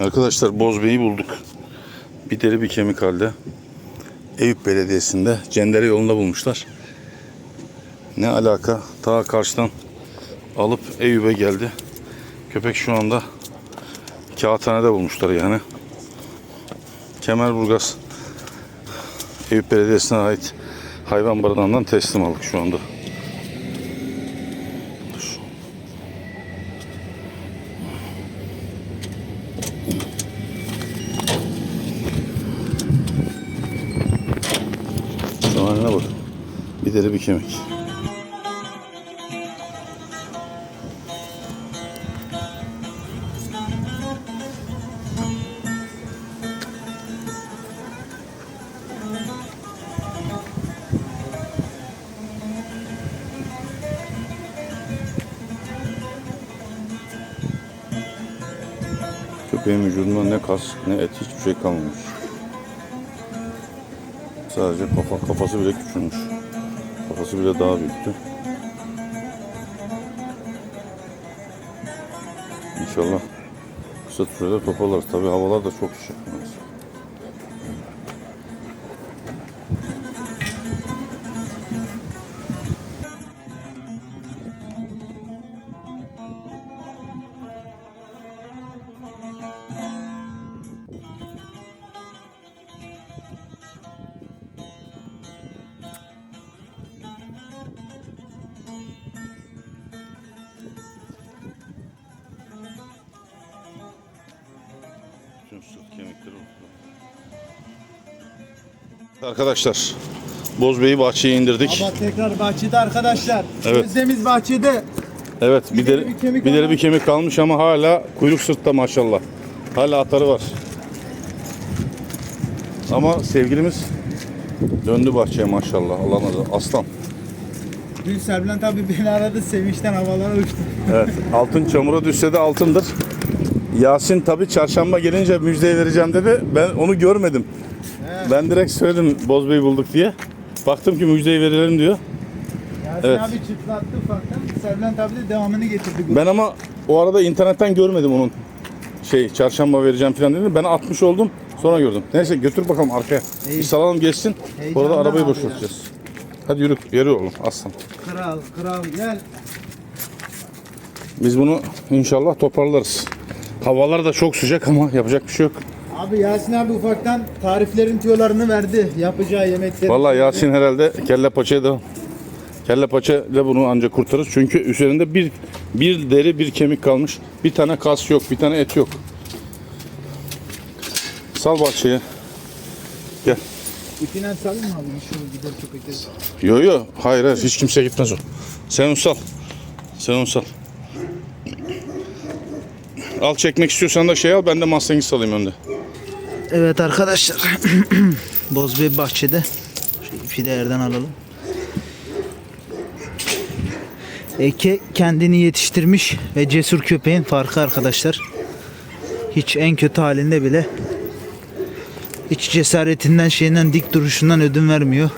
Arkadaşlar Bozbey'i bulduk. Bir deri bir kemik halde. Eyüp Belediyesi'nde Cendere yolunda bulmuşlar. Ne alaka? Ta karşıdan alıp Eyüp'e geldi. Köpek şu anda kağıthanede bulmuşlar yani. Kemerburgaz Eyüp Belediyesi'ne ait hayvan barınağından teslim aldık şu anda. Şu haline bak. Bir deri bir kemik. Köpeğin vücudunda ne kas ne et hiçbir şey kalmamış. Sadece kafa, kafası bile küçülmüş. Kafası bile daha büyüktü. İnşallah kısa sürede toparlarız. Tabii havalar da çok sıcak. Arkadaşlar Bozbey'i bahçeye indirdik. Ama tekrar bahçede arkadaşlar. Evet. Gözlemiz bahçede. Evet bir, Bir deri, bir kemik bir deri bir kemik kalmış ama hala kuyruk sırtta maşallah. Hala atarı var. Ama sevgilimiz döndü bahçeye maşallah. Allah'ın adı aslan. Dün Serbülent abi beni aradı sevinçten havalara uçtu. Evet altın çamura düşse de altındır. Yasin tabi çarşamba gelince müjdeyi vereceğim dedi. Ben onu görmedim. Ben direkt söyledim Bozbey'i bulduk diye. Baktım ki müjdeyi verelim diyor. Yasin Evet. abi çıtlattı ufaktan. Serbülent abi de devamını getirdi. Ben ama o arada internetten görmedim onun şey çarşamba vereceğim falan dedi. Ben atmış oldum. Sonra gördüm. Neyse götür bakalım arkaya. İyi. Bir salalım geçsin. Heyecandan Orada arabayı abi boşaltacağız. Hadi yürü, yürü oğlum aslan. Kral kral gel. Biz bunu inşallah toparlarız. Havalar da çok sıcak ama yapacak bir şey yok. Abi Yasin abi ufaktan tariflerin tüyolarını verdi. Yapacağı yemekleri. Vallahi Yasin herhalde kelle paçaya da kelle paça ile bunu ancak kurtarırız. Çünkü üzerinde bir bir deri bir kemik kalmış. Bir tane kas yok, bir tane et yok. Sal bahçeye. Gel. İpinden salayım mı abi? Şu gider köpekleri. Yo yo hayır hayır hiç kimse gitmez o. Sen onu sal. Sen onu sal. Al çekmek istiyorsan da şey al ben de Mustang'i salayım önde. Evet arkadaşlar. Bozbey bahçede. Şu ipi de yerden alalım. Eke kendini yetiştirmiş ve cesur köpeğin farkı arkadaşlar. Hiç en kötü halinde bile hiç cesaretinden şeyinden dik duruşundan ödün vermiyor.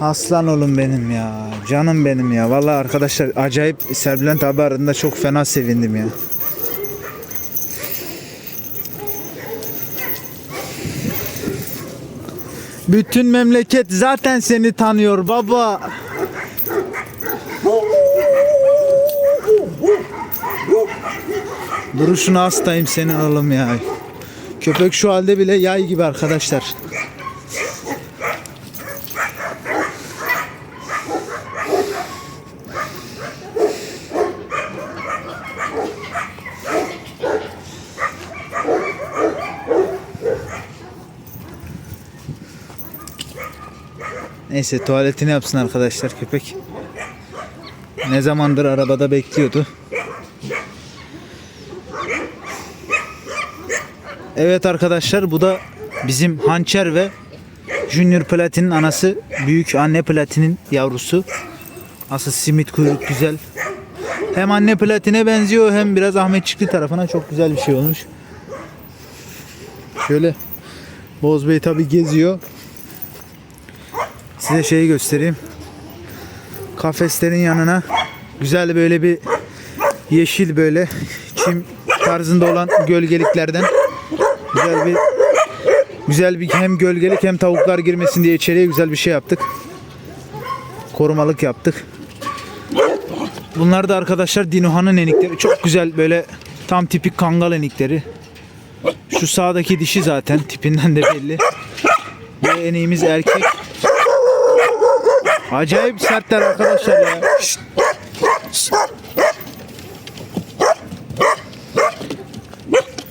Aslan oğlum benim ya. Canım benim ya. Vallahi arkadaşlar acayip Serbülent abi çok fena sevindim ya. Bütün memleket zaten seni tanıyor baba. Duruşuna hastayım senin oğlum ya. Köpek şu halde bile yay gibi arkadaşlar. Neyse tuvaletini yapsın arkadaşlar köpek. Ne zamandır arabada bekliyordu. Evet arkadaşlar bu da bizim hançer ve Junior Platin'in anası büyük anne Platin'in yavrusu. Asıl simit kuyruk güzel. Hem anne Platin'e benziyor hem biraz Ahmetçikli tarafına çok güzel bir şey olmuş. Şöyle Bozbey tabi geziyor. Size şeyi göstereyim. Kafeslerin yanına güzel böyle bir yeşil böyle çim tarzında olan gölgeliklerden güzel bir güzel bir hem gölgelik hem tavuklar girmesin diye içeriye güzel bir şey yaptık. Korumalık yaptık. Bunlar da arkadaşlar Dinohan'ın enikleri. Çok güzel böyle tam tipik kangal enikleri. Şu sağdaki dişi zaten tipinden de belli. Bu eneğimiz erkek. Acayip sertler arkadaşlar ya.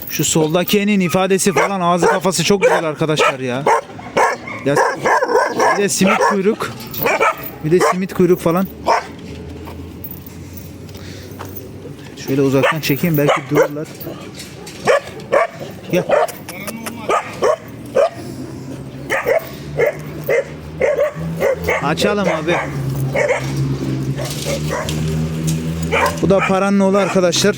Şu soldaki enin ifadesi falan ağzı kafası çok güzel arkadaşlar ya. ya bir de simit kuyruk. Bir de simit kuyruk falan. Şöyle uzaktan çekeyim belki dururlar. Gel. Açalım abi. Bu da paranın oğlu arkadaşlar.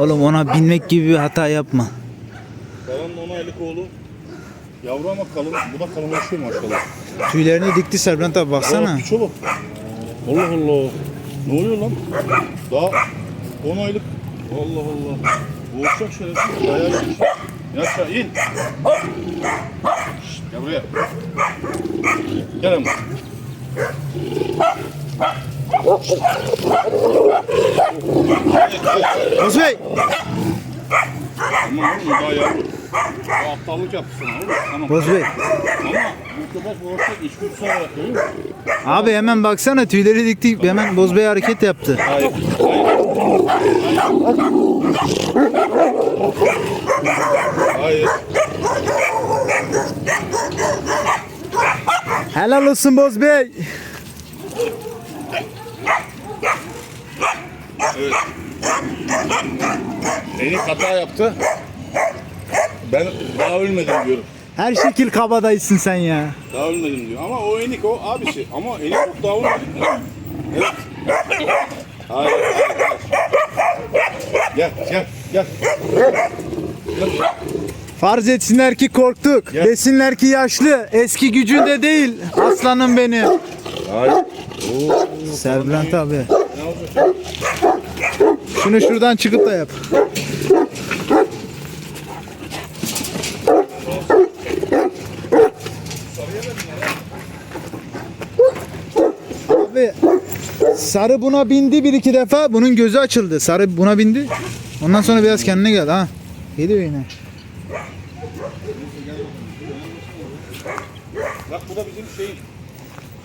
Oğlum ona binmek gibi bir hata yapma. Kalanın 10 aylık oğlu. Yavru ama kalın. Bu da kalınlaşıyor maşallah. Tüylerini dikti Serbent abi baksana. Aa, çabuk. Allah Allah. Ne oluyor lan? Daha 10 aylık. Allah Allah. Boğuşacak şerefsiz. Dayağı yemiş. İn aşağı in. Şşt, gel buraya. Gel ama. Bozbey. Aman oğlum daha yavru. O aptallık yaptı sana oğlum. Tamam. Bozbey. Ama bu içgüdüsü olarak? Abi hemen baksana tüyleri dikti. Hemen Bozbey hareket yaptı. Hayır. Hayır. Helal olsun Bozbey. Evet. Enik hata yaptı. Ben daha ölmedim diyorum. Her şekil kabadaysın sen ya. Daha ölmedim diyor. Ama o enik o abisi. Ama enik daha ölmedi. Evet. Hayır, hayır, hayır. Gel, gel, gel. Farz etsinler ki korktuk. Gel. Desinler ki yaşlı. Eski gücünde değil. Aslanım benim. Hayır. Serbülent abi. Şunu şuradan çıkıp da yap. Abi sarı buna bindi bir iki defa. Bunun gözü açıldı. Sarı buna bindi. Ondan sonra biraz kendine geldi ha. Geliyor yine. Bak bu da bizim şeyin.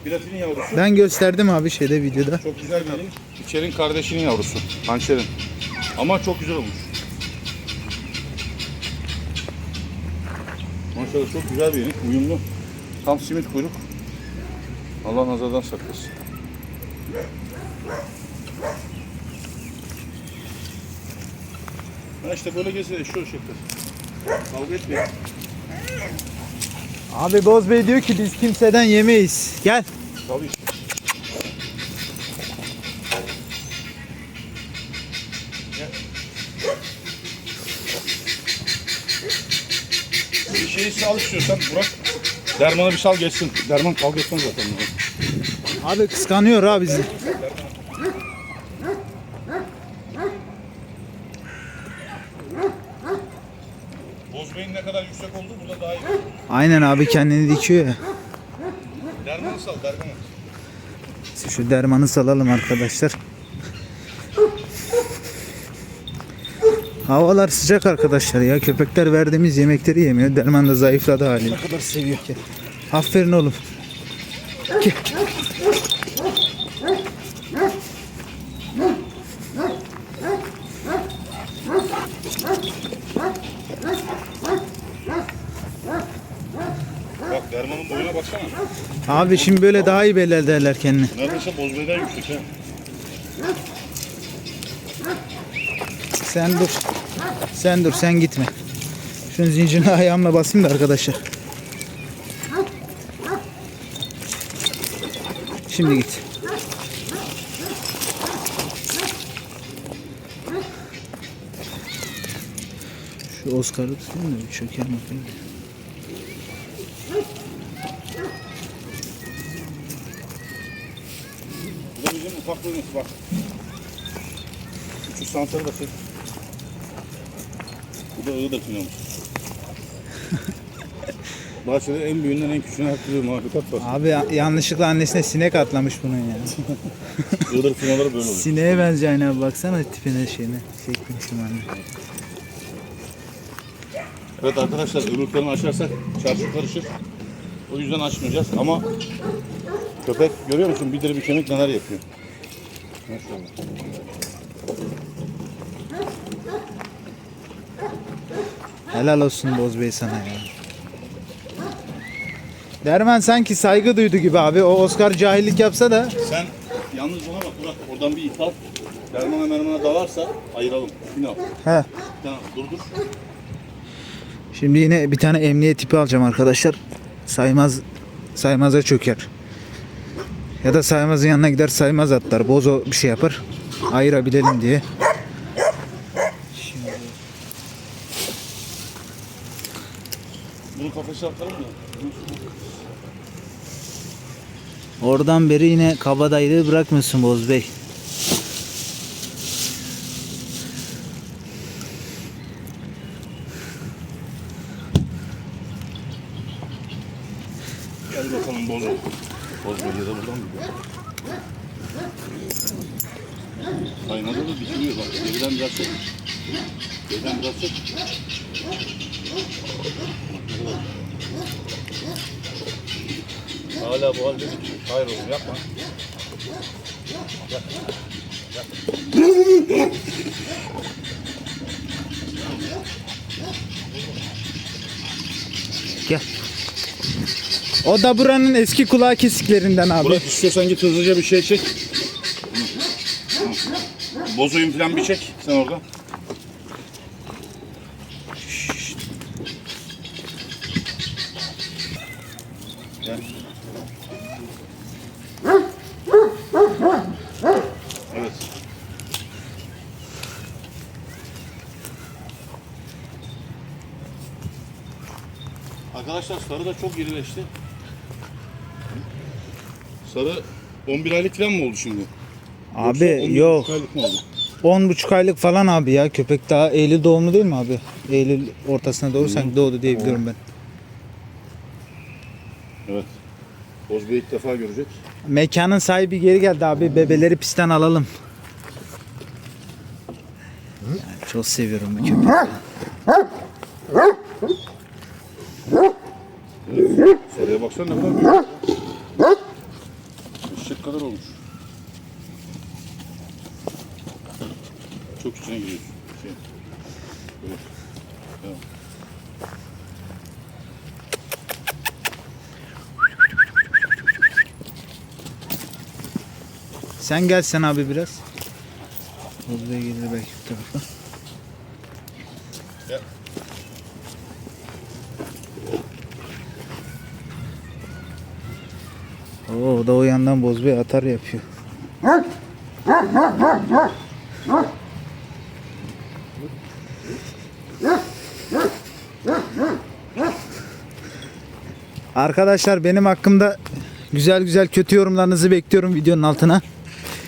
Platinin yavrusu. Ben gösterdim abi şeyde videoda. Çok güzel inek. İçerin kardeşinin yavrusu. Hançerin. Ama çok güzel olmuş. Maşallah çok güzel bir inek. Uyumlu. Tam simit kuyruk. Allah nazardan saklasın. Ha işte böyle gezir şu ışıklar. Kavga etmeyin. Abi Boz Bey diyor ki biz kimseden yemeyiz. Gel. Tabii. Gel. Bir şeyi sal istiyorsan Burak. Dermanı bir sal geçsin. Derman kavga etmez zaten. Abi kıskanıyor ha bizi. Bozbeyin ne kadar yüksek oldu burada daha iyi. Aynen abi kendini dikiyor ya. Dermanı sal dermanı. Şu dermanı salalım arkadaşlar. Havalar sıcak arkadaşlar ya. Köpekler verdiğimiz yemekleri yemiyor. Derman da zayıfladı hali. Ne kadar seviyor ki. Aferin oğlum. Gel. Abi şimdi böyle daha iyi belli ederler kendini. Neredeyse bozbeyden yüksek ha. Sen dur. Sen dur sen gitme. Şunun zincirini ayağımla basayım da arkadaşlar. Şimdi git. Şu Oscar'ı tutayım da bir çöker bakayım. Ufaklığımız bak. Şu sansarı da çek. Bu da Iğdır filmimiz. Bahçede en büyüğünden en küçüğüne her türlü mahlukat var. Abi ya- yanlışlıkla annesine sinek atlamış bunun ya. Iğdır finaları böyle oluyor. Sineğe benziyor aynı abi baksana tipine şeyine. Şeklini şımarını. Evet arkadaşlar ırmaklarını açarsak çarşı karışır. O yüzden açmayacağız ama köpek görüyor musun bir deri bir kemik neler yapıyor. Helal olsun Boz Bey sana ya. Derman sanki saygı duydu gibi abi. O Oscar cahillik yapsa da Sen yalnız bana bak Murat oradan bir ip al. Dermana mermana dalarsa ayıralım. Yine al. he. Tamam dur dur. Şimdi yine bir tane emniyet tipi alacağım arkadaşlar. Saymaz saymaza çöker. Ya da saymazın yanına gider saymaz atlar. Bozo bir şey yapar. Ayırabilelim diye. Bunu kafese atalım mı? Oradan beri yine kabadayılığı bırakmıyorsun Boz Bey. Gel bakalım bozo. Boz bölgede buradan mı? Kaynadı da dikiliyor bak. Geriden biraz çek. Geriden biraz çek. Hala bu halde dikiyor. Hayır oğlum yapma. Gel. O da buranın eski kulağı kesiklerinden abi. Burak istiyorsan git hızlıca bir şey çek. Bozoyun falan bir çek sen orada. Arkadaşlar sarı da çok irileşti. Sarı 11 aylık falan mı oldu şimdi? Yoksa Abi 11 yok. aylık mı oldu? 10 buçuk aylık falan abi ya. Köpek daha Eylül doğumlu değil mi abi? Eylül ortasına doğru sanki doğdu diye biliyorum ben. Evet. Bozbey ilk defa görecek. Mekanın sahibi geri geldi abi. Bebeleri pistten alalım. Yani çok seviyorum bu köpeği. Sarıya baksana ne kadar büyük. Kadar olmuş. Çok içine giriyorsun. Şey. Böyle. Tamam. Sen gelsen abi biraz. Buraya gelir belki bu tarafa. Oo, o da o yandan bozbey atar yapıyor. Arkadaşlar benim hakkımda güzel güzel kötü yorumlarınızı bekliyorum videonun altına.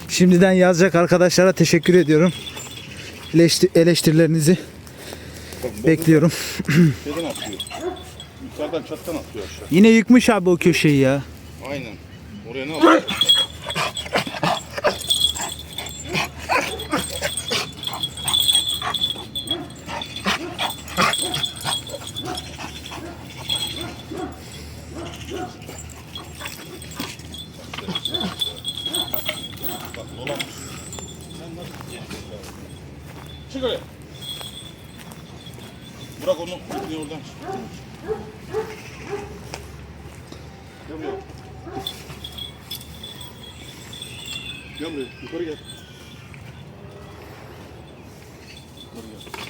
Şimdiden yazacak arkadaşlara teşekkür ediyorum. Eleşti- eleştirilerinizi bekliyorum. Şeyden atlıyor. Yukarıdan çattan atlıyor aşağı. Yine yıkmış abi o köşeyi ya. Aynen. Oraya ne atıyor? Bak dolanmış. Sen nasıl gerizekalı? Çık oraya. Bırak onu. Gitmiyor oradan. Gel buraya. Gel buraya. Yukarı gel. Yukarı gel.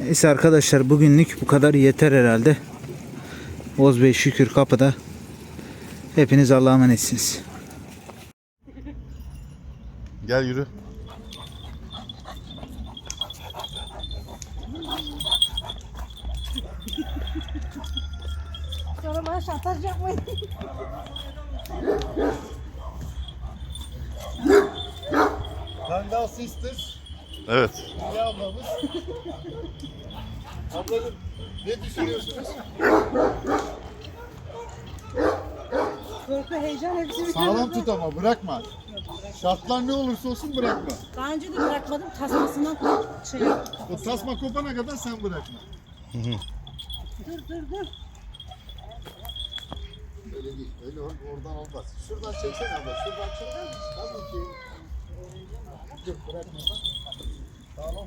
Neyse arkadaşlar bugünlük bu kadar yeter herhalde. Oğuz Bey şükür kapıda. Hepiniz Allah'a emanetsiniz. Gel yürü. Sonra bana şantaj yapmayın. Kangal Sisters, Evet. Hülya ablamız. Ablacığım ne düşünüyorsunuz? Korku, heyecan hepsi bir Sağlam tut ama bırakma. Şartlar ne olursa olsun bırakma. Daha önce de bırakmadım tasmasından şey. O tasma kopana kadar sen bırakma. Dur dur dur. Öyle değil. Öyle or- oradan olmaz. Şuradan çeksene abla. Şuradan çek. Tabii ki. Dur bırakmasan. Tamam.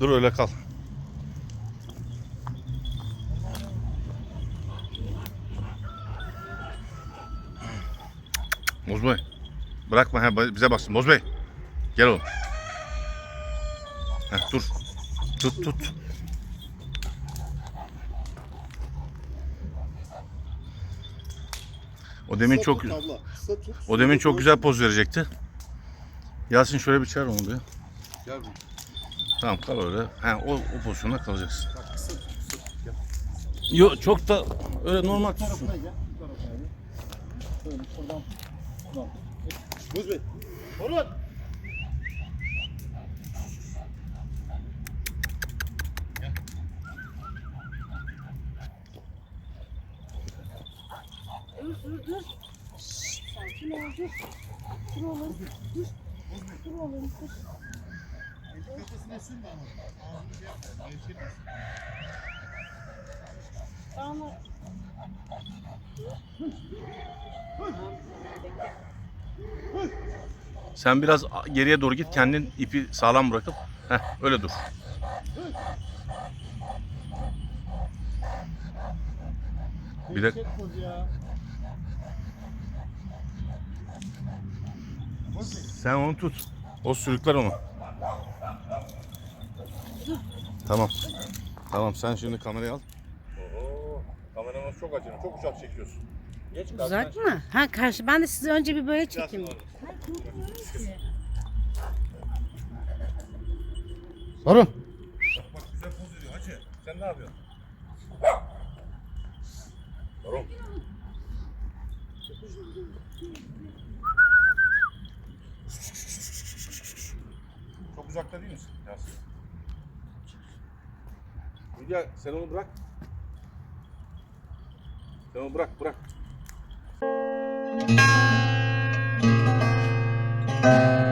Dur öyle kal. Boz Bey. Bırakma he, bize baksın. Boz Bey. Gel oğlum. Heh, dur. Tut tut. O demin Kısa çok tut abla, kısa tut. o demin çok güzel poz verecekti. Yasin şöyle bir çağır onu bir. Gel buraya. Tamam kal öyle. He, o, o pozisyonda kalacaksın. Bak kısa tut. Kısa tut. Gel. Yok çok da öyle normal Bu tarafına gel. Bu tarafına gel. Şuradan. Buz Bey. Orhan. Dur dur dur. Şşş, Sakin ol dur. Dur oğlum. Dur. Dur oğlum dur. Kafasına sürme ama. Sen biraz geriye doğru git kendin ipi sağlam bırakıp heh, öyle dur. Bir de Gevşet buz ya. Buz Bey. Sen onu tut. O sürükler onu. Tamam. Tamam sen şimdi kamerayı al. Oo, kameramız çok acır. Çok uçak çekiyorsun. Geç Uzak mı? Ha karşı. Ben de sizi önce bir böyle çekeyim. Sorun. Bak güzel poz veriyor hacı. Sen ne yapıyorsun? Tamam. Uzakta değil misin Yasin? Hülya sen onu bırak. Sen onu bırak bırak. Şey